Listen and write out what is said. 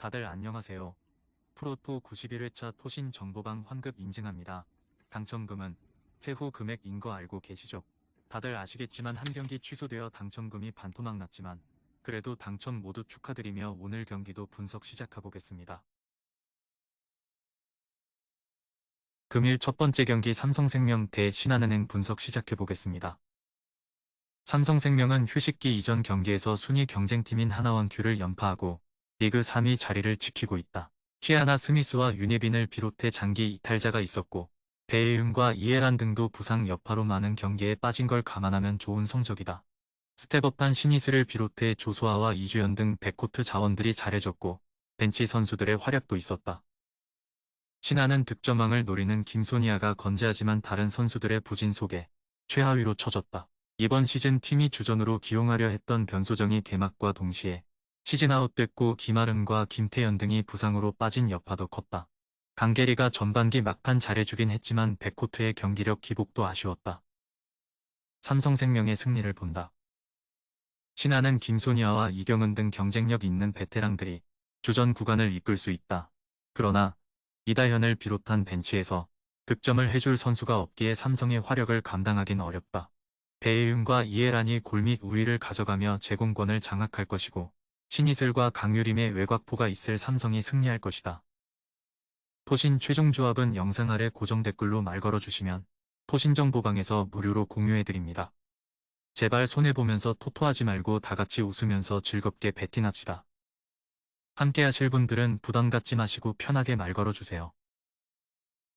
다들 안녕하세요. 프로토 91회차 토신 정보방 환급 인증합니다. 당첨금은 세후 금액인 거 알고 계시죠? 다들 아시겠지만 한 경기 취소되어 당첨금이 반토막 났지만 그래도 당첨 모두 축하드리며 오늘 경기도 분석 시작해보겠습니다. 금일 첫 번째 경기 삼성생명 대 신한은행 분석 시작해보겠습니다. 삼성생명은 휴식기 이전 경기에서 순위 경쟁팀인 하나원큐를 연파하고 리그 3위 자리를 지키고 있다. 키아나 스미스와 윤예빈을 비롯해 장기 이탈자가 있었고 배혜윤과 이해란 등도 부상 여파로 많은 경기에 빠진 걸 감안하면 좋은 성적이다. 스텝업한 신이슬을 비롯해 조수아와 이주연 등 백코트 자원들이 잘해줬고 벤치 선수들의 활약도 있었다. 신하는 득점왕을 노리는 김소니아가 건재하지만 다른 선수들의 부진 속에 최하위로 처졌다. 이번 시즌 팀이 주전으로 기용하려 했던 변소정이 개막과 동시에 시즌 아웃됐고 김아름과 김태현 등이 부상으로 빠진 여파도 컸다. 강계리가 전반기 막판 잘해주긴 했지만 백코트의 경기력 기복도 아쉬웠다. 삼성생명의 승리를 본다. 신하는 김소니아와 이경은 등 경쟁력 있는 베테랑들이 주전 구간을 이끌 수 있다. 그러나 이다현을 비롯한 벤치에서 득점을 해줄 선수가 없기에 삼성의 화력을 감당하긴 어렵다. 배혜윤과 이해란이 골밑 우위를 가져가며 제공권을 장악할 것이고 신이슬과 강유림의 외곽포가 있을 삼성이 승리할 것이다. 토신 최종 조합은 영상 아래 고정 댓글로 말 걸어주시면 토신 정보방에서 무료로 공유해드립니다. 제발 손해보면서 토토하지 말고 다같이 웃으면서 즐겁게 베팅합시다. 함께 하실 분들은 부담 갖지 마시고 편하게 말 걸어주세요.